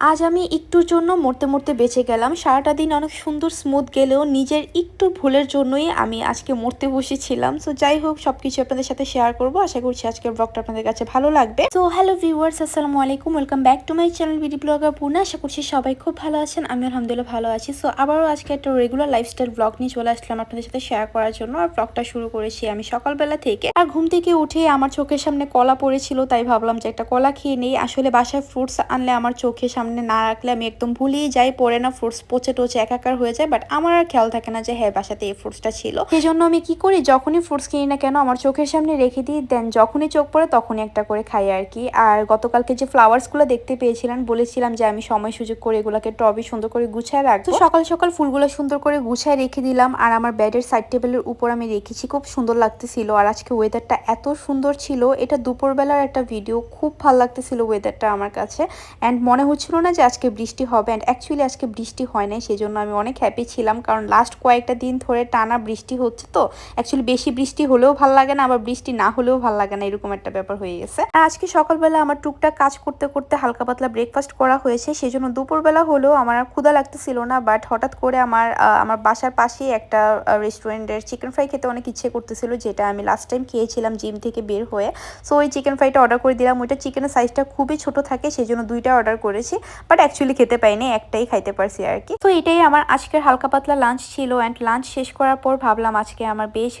আজ আমি একটুর জন্য মরতে মরতে বেঁচে গেলাম। সারাটা দিন অনেক সুন্দর স্মুথ গেলেও নিজের একটু ভুলের জন্যই আমি আজকে মরতে বসেছিলাম। সো যাই হোক, সবকিছু আপনাদের সাথে শেয়ার করব। আশা করছি আজকের ব্লগটা আপনাদের কাছে ভালো লাগবে। তো হ্যালো ভিউয়ার্স আসসালামু আলাইকুম। Welcome back to my channel video blogger Purna আশা করছি সবাই খুব ভালো আছেন আমি আলহামদুলিল্লাহ ভালো আছি। সো আবারও আজকে একটা রেগুলার লাইফস্টাইল ব্লগ নিয়ে চলে আসলাম আপনাদের সাথে শেয়ার করার জন্য। আর ব্লগটা শুরু করেছি আমি সকালবেলা থেকে। আর ঘুম থেকে উঠে আমার চোখের সামনে কলা পড়েছিল, তাই ভাবলাম যে একটা কলা খেয়ে নেই। আসলে বাসায় ফ্রুটস আনলে আমার চোখের সামনে না রাখলে আমি একদম ভুলেই যাই পরে না ফ্রুটস পচে টোচে একাকার হয়ে যায় বাট আমার আর খেয়াল থাকে না যে হ্যাঁ বাসাতে এই ফ্রুটসটা ছিল। সেই জন্য আমি কি করি, যখনই ফ্রুটস কিনি না কেন, আমার চোখের সামনে রেখে দিই দেন যখনই চোখ পড়ে তখনই একটা করে খাই আর কি। আর গতকালকে যে ফ্লাওয়ার্সগুলো দেখতে পেয়েছিলেন বলেছিলাম যে আমি সময় সুযোগ করে এগুলোকে টবে সুন্দর করে গুছায় রাখব। সকাল সকাল ফুলগুলো সুন্দর করে গুছায় রেখে দিলাম, আর আমার বেডের সাইড টেবিলের উপর আমি রেখেছি, খুব সুন্দর লাগতেছিল। আর আজকে ওয়েদারটা এত সুন্দর ছিল, এটা দুপুরবেলার একটা ভিডিও খুব ভালো লাগতেছিল ওয়েদারটা আমার কাছে। অ্যান্ড মনে হচ্ছিল না যে আজকে বৃষ্টি হবে? অ্যান্ড অ্যাকচুয়ালি আজকে বৃষ্টি হয় নাই, সেজন্য আমি অনেক হ্যাপি ছিলাম। কারণ লাস্ট কয়েকটা দিন ধরে টানা বৃষ্টি হচ্ছে তো। অ্যাকচুয়ালি বেশি বৃষ্টি হলেও ভালো লাগে না, আবার বৃষ্টি না হলেও ভালো লাগে না, এরকম একটা ব্যাপার হয়ে গেছে। আর আজকে সকালবেলা আমার টুকটাক কাজ করতে করতে হালকা পাতলা ব্রেকফাস্ট করা হয়েছে সেই জন্য দুপুরবেলা হলেও আমার আর ক্ষুধা লাগতেছিল না বাট হঠাৎ করে আমার আমার বাসার পাশেই একটা রেস্টুরেন্টের চিকেন ফ্রাই খেতে অনেক ইচ্ছে করতেছিল, যেটা আমি লাস্ট টাইম খেয়েছিলাম জিম থেকে বের হয়ে। সো ওই চিকেন ফ্রাইটা অর্ডার করে দিলাম। ওইটা চিকেনের সাইজটা খুবই ছোট থাকে সেই জন্য দুইটা অর্ডার করেছি। বাট অ্যাকচুয়ালি খেতে পাইনি একটাই খাইতে পারছি আর কি। তো এটাই আমার আজকের হালকা পাতলা লাঞ্চ ছিল অ্যান্ড লাঞ্চ শেষ করার পর ভাবলাম আজকে আমার বেশ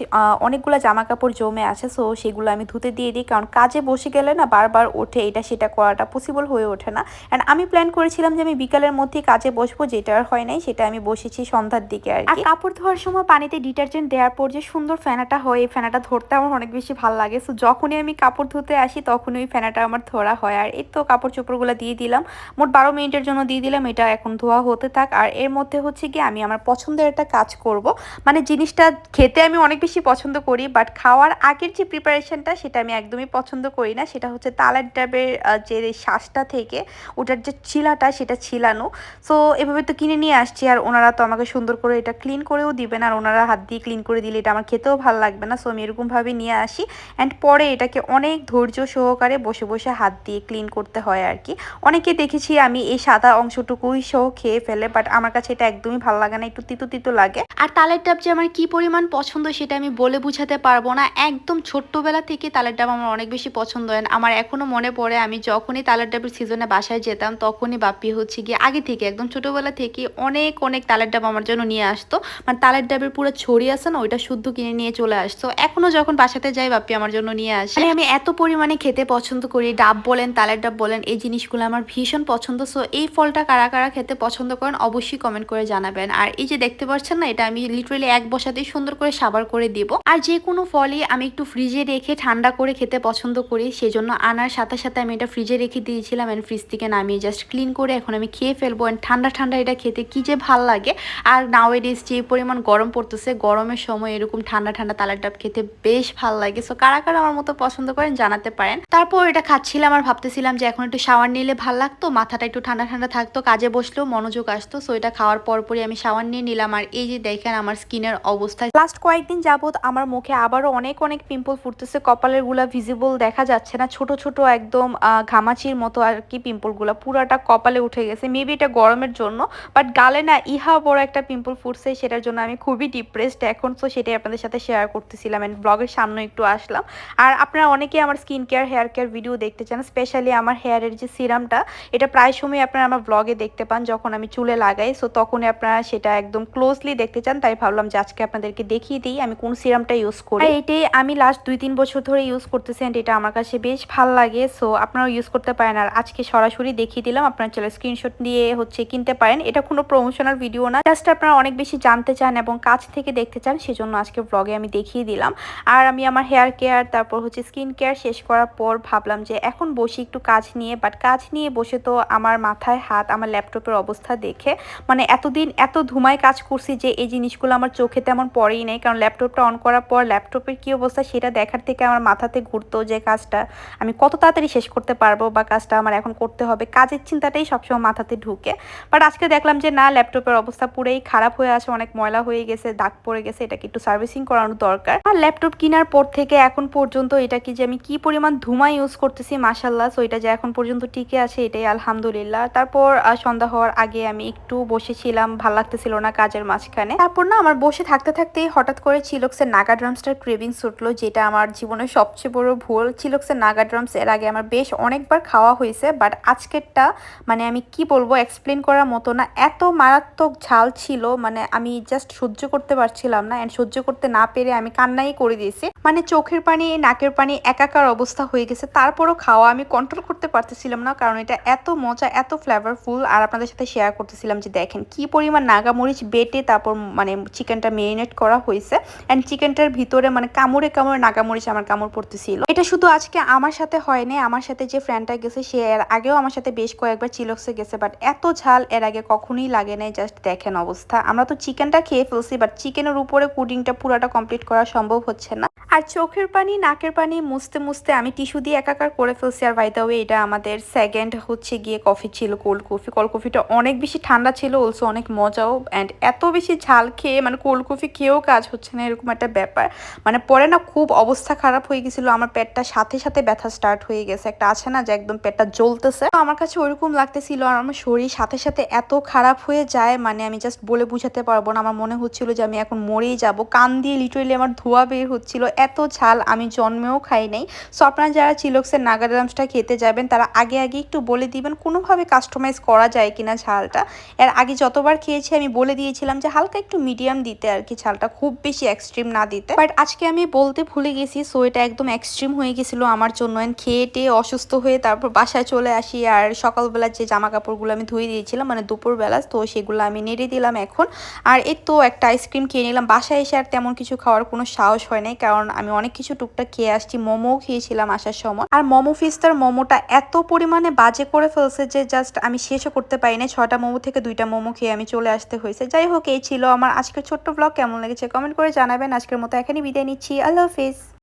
অনেকগুলো জামা কাপড় জমে আছে সো সেগুলো আমি ধুতে দিয়ে দিই কারণ কাজে বসে গেলে না বারবার ওঠে এটা সেটা করাটা পসিবল হয়ে ওঠে না। অ্যান্ড আমি প্ল্যান করেছিলাম যে আমি বিকালের মধ্যেই কাজে বসবো যেটা আর হয় নাই সেটা আমি বসেছি সন্ধ্যার দিকে আর কি। আর কাপড় ধোয়ার সময় পানিতে ডিটারজেন্ট দেওয়ার পর যে সুন্দর ফেনাটা হয় এই ফেনাটা ধরতে আমার অনেক বেশি ভালো লাগে। সো যখনই আমি কাপড় ধুতে আসি তখনই ওই ফেনাটা আমার ধরা হয়। আর এই তো কাপড় চোপড়গুলো দিয়ে দিলাম। মোট বারো মিনিটের জন্য দিয়ে দিলাম, এটা এখন ধোয়া হতে থাক। আর এর মধ্যে হচ্ছে কি আমি আমার পছন্দের একটা কাজ করব। মানে জিনিসটা খেতে আমি অনেক বেশি পছন্দ করি বাট খাওয়ার আগের যে প্রিপারেশনটা সেটা আমি একদমই পছন্দ করি না। সেটা হচ্ছে তালের ডাবের যে শ্বাসটা থেকে ওটার যে ছিলাটা সেটা ছিলানো। সো এভাবে তো কিনে নিয়ে আসছি আর ওনারা তো আমাকে সুন্দর করে এটা ক্লিন করেও দিবেন আর ওনারা হাত দিয়ে ক্লিন করে দিলে এটা আমার খেতেও ভালো লাগবে না। সো আমি এরকমভাবে নিয়ে আসি। অ্যান্ড পরে এটাকে অনেক ধৈর্য সহকারে বসে বসে হাত দিয়ে ক্লিন করতে হয় আর কি। অনেকে দেখেছি আমি এই সাদা অংশটুকুই সহ খেয়ে ফেলে বাট আমার কাছে এটা একদমই ভালো লাগে না একটু তিতো তিতো লাগে। আর তালের ডাব যে আমার কি পরিমাণ পছন্দ সেটা আমি বলে বুঝাতে পারব না। একদম ছোট্টবেলা থেকে তালের ডাব আমার অনেক বেশি পছন্দ হয় আমার এখনও মনে পড়ে আমি যখনই তালের ডাবের সিজনে বাসায় যেতাম তখনই বাপ্পি হচ্ছে গিয়ে আগে থেকে একদম ছোটবেলা থেকে অনেক অনেক তালের ডাব আমার জন্য নিয়ে আসতো। মানে তালের ডাবের পুরো ছড়ি আছে না ওইটা শুদ্ধ কিনে নিয়ে চলে আসতো। এখনও যখন বাসাতে যাই বাপ্পি আমার জন্য নিয়ে আসে। মানে আমি এত পরিমাণে খেতে পছন্দ করি ডাব বলেন তালের ডাব বলেন এই জিনিসগুলো আমার ভীষণ পছন্দ সো এই ফলটা কারা কারা খেতে পছন্দ করেন, অবশ্যই কমেন্ট করে জানাবেন। আর এই যে দেখতে পাচ্ছেন না, এটা আমি লিটারেলি এক বসাতেই সুন্দর করে সাবার করে দিব। আর যে কোনো ফলই আমি একটু ফ্রিজে রেখে ঠান্ডা করে খেতে পছন্দ করি, সেজন্য আনার সাথে সাথে আমি এটা ফ্রিজে রেখে দিয়েছিলাম এন্ড ফ্রিজ থেকে নামিয়ে জাস্ট ক্লিন করে এখন আমি খেয়ে ফেলব। এন্ড ঠান্ডা ঠান্ডা এটা খেতে কি যে ভালো লাগে। আর নাও এডিস যে পরিমাণ গরম পড়তেছে, গরমের সময় এরকম ঠান্ডা ঠান্ডা তালের ডাব খেতে বেশ ভালো লাগে। সো কারা কারা আমার মতো পছন্দ করেন জানাতে পারেন। তারপর এটা খাচ্ছিলাম আর ভাবতেছিলাম যে এখন একটু শাওয়ার নিলে ভালো লাগতো, মাথাটা একটু ঠান্ডা ঠান্ডা থাকতো, কাজে বসলেও মনোযোগ আসতো। সো এটা খাওয়ার পরপরই আমি শাওয়ার নিয়ে নিলাম। আর এই যে দেখেন আমার স্কিনের অবস্থা। লাস্ট কয়েকদিন যাবত আমার মুখে আবারও অনেক অনেক পিম্পল ফুটতেছে। কপালেরগুলা ভিজিবল দেখা যাচ্ছে না। ছোট ছোট একদম ঘামাচির মতো আর কি পিম্পলগুলা। পুরাটা কপালে উঠে গেছে। মেবি এটা গরমের জন্য বাট গালে না ইহা বড় একটা পিম্পল ফুটছে। সেটার জন্য আমি খুবই ডিপ্রেসড এখন। তো সেটাই আপনাদের সাথে শেয়ার করতেছিলাম এন্ড ব্লগের সামনে একটু আসলাম। আর আপনারা অনেকেই আমার skin care hair care video দেখতে চান স্পেশালি আমার হেয়ারের যে সিরামটা এটা প্রায় সময় আপনারা আমার ব্লগে দেখতে পান যখন আমি চুলে লাগাই সো তখনই আপনারা সেটা একদম ক্লোজলি দেখতে চান, তাই ভাবলাম যে আজকে আপনাদেরকে দেখিয়ে দিই, আমি কোন সিরামটা ইউজ করি। আর এটাই আমি লাস্ট দুই তিন বছর ধরে ইউজ করতেছি and এটা আমার কাছে বেশ ভালো লাগে সো আপনারাও ইউজ করতে পারেন। আর আজকে সরাসরি দেখিয়ে দিলাম, আপনারা চলে স্ক্রিনশট দিয়ে হচ্ছে কিনতে পারেন। এটা কোনো প্রমোশনাল ভিডিও না জাস্ট আপনারা অনেক বেশি জানতে চান এবং কাছ থেকে দেখতে চান, সেজন্য আজকে ব্লগে আমি দেখিয়ে দিলাম। আর আমি আমার হেয়ার কেয়ার তারপর হচ্ছে স্কিন কেয়ার শেষ করার পর ভাবলাম যে এখন বসি একটু কাজ নিয়ে বাট কাজ নিয়ে বসে তো আমার মাথায় হাত, আমার ল্যাপটপের অবস্থা দেখে। মানে এতদিন এত ধুমায় কাজ করছি যে এই জিনিসগুলো আমার চোখে তেমন পড়েই নেই। কারণ ল্যাপটপটা অন করার পর ল্যাপটপের কি অবস্থা সেটা দেখার থেকে আমার মাথাতে ঘুরতো যে কাজটা আমি কত তাড়াতাড়ি শেষ করতে পারব বা কাজটা আমার এখন করতে হবে। কাজের চিন্তাটাই সবসময় মাথাতে ঢুকে। বাট আজকে দেখলাম যে না, ল্যাপটপের অবস্থা পুরোই খারাপ হয়ে আছে, অনেক ময়লা হয়ে গেছে, দাগ পড়ে গেছে, এটাকে একটু সার্ভিসিং করানো দরকার। আর ল্যাপটপ কেনার পর থেকে এখন পর্যন্ত এটা কি যে আমি কি পরিমাণ ধুমা ইউজ করতেছি মাসাল্লাহ সো এটা যে এখন পর্যন্ত টিকে আছে, এটাই আলহামদুলিল্লাহ। আলহামদুলিল্লাহ। তারপর সন্ধ্যা হওয়ার আগে আমি একটু বসেছিলাম, ভালো লাগতেছিল না কাজের মাঝখানে। তারপর না, আমার বসে থাকতে থাকতেই হঠাৎ করে চিলক্সের নাগা ড্রামসটার ক্রেভিংস উঠল যেটা আমার জীবনের সবচেয়ে বড় ভুল। চিলক্সের নাগা ড্রামস এর আগে আমার বেশ অনেকবার খাওয়া হয়েছে, বাট আজকেরটা মানে আমি কি বলব এক্সপ্লেন করার মতো না। এত মারাত্মক ঝাল ছিল মানে আমি জাস্ট সহ্য করতে পারছিলাম না এন্ড সহ্য করতে না পেরে আমি কান্নাই করে দিয়েছি। মানে চোখের পানি, নাকের পানি, একাকার অবস্থা হয়ে গেছে। তারপরও খাওয়া আমি কন্ট্রোল করতে পারতেছিলাম না, কারণ এটা এত মজা এত ফ্লেভারফুল আর আপনাদের সাথে শেয়ার করতেছিলাম যে দেখেন কি পরিমাণ নাগামরিচ বেটে তারপর মানে চিকেনটা মেরিনেট করা হয়েছে। অ্যান্ড চিকেনটার ভিতরে মানে কামড়ে কামড়ে নাগামরিচ আমার কামড় পড়তেছিল। এটা শুধু আজকে আমার সাথে হয়নি, আমার সাথে যে ফ্রেন্ডটা গেছে, সে এর আগেও আমার সাথে বেশ কয়েকবার চিলক্সে গেছে বাট এত ঝাল এর আগে কখনোই লাগে নাই জাস্ট দেখেন অবস্থা। আমরা তো চিকেনটা খেয়ে ফেলছি বাট চিকেনের উপরে পুডিংটা পুরাটা কমপ্লিট করা সম্ভব হচ্ছে না। আর চোখের পানি, নাকের পানি মুছতে মুছতে আমি টিস্যু দিয়ে একাকার করে ফেলছি। আর বাই ওয়ে এটা আমাদের সেকেন্ড হচ্ছে গিয়ে কফি ছিল কোল্ড কফি কোল্ড কফিটা অনেক বেশি ঠান্ডা ছিল অলসো অনেক মজাও। অ্যান্ড এত বেশি ঝাল খেয়ে মানে কোল্ড কফি খেয়েও কাজ হচ্ছে না, এরকম একটা ব্যাপার। মানে পরে না খুব অবস্থা খারাপ হয়ে গেছিল, আমার পেটটা সাথে সাথে ব্যথা স্টার্ট হয়ে গেছে। একটা আছে না যে একদম পেটটা জ্বলতেছে। আমার কাছে ওইরকম লাগতেছিল, আর আমার শরীর সাথে সাথে এত খারাপ হয়ে যায় মানে আমি জাস্ট বলে বুঝাতে পারব না। আমার মনে হচ্ছিল যে আমি এখন মরেই যাব। কান দিয়ে লিটারেলি আমার ধোয়া বের হচ্ছিল। এত ঝাল আমি জন্মেও খাই নাই। সো আপনারা যারা চিলক্সের নাগাদামসটা খেতে যাবেন, তারা আগে আগে একটু বলে দিবেন কোনোভাবে কাস্টমাইজ করা যায় কিনা ঝালটা। এর আগে যতবার খেয়েছি, আমি বলে দিয়েছিলাম যে হালকা একটু মিডিয়াম দিতে আর কি ঝালটা, খুব বেশি এক্সট্রিম না দিতে। বাট আজকে আমি বলতে ভুলে গেছি সো এটা একদম এক্সট্রিম হয়ে গেছিল আমার জন্য। খেয়ে টেয়ে অসুস্থ হয়ে তারপর বাসায় চলে আসি আর সকালবেলা যে জামা কাপড়গুলো আমি ধুয়ে দিয়েছিলাম মানে দুপুরবেলা, তো সেগুলো আমি নেড়ে দিলাম এখন। আর এই তো একটা আইসক্রিম খেয়ে নিলাম। বাসায় এসে আর তেমন কিছু খাওয়ার কোনো সাহস হয় নাই, কারণ আমি অনেক কিছু টুকটাক খেয়ে আসছি, মোমোও খেয়েছিলাম আসার সময়। আর মোমো ফিস্তার মোমোটা এত পরিমাণে বাজে করে ফেলছে যে জাস্ট আমি শেষও করতে পারি না ছটা মোমো থেকে দুইটা মোমো খেয়ে আমি চলে আসতে হয়েছে। যাই হোক, এই ছিল আমার আজকের ছোট্ট ব্লগ কেমন লেগেছে কমেন্ট করে জানাবেন। আজকের মতো এখানে বিদায় নিচ্ছি। আল্লাহ হাফিজ।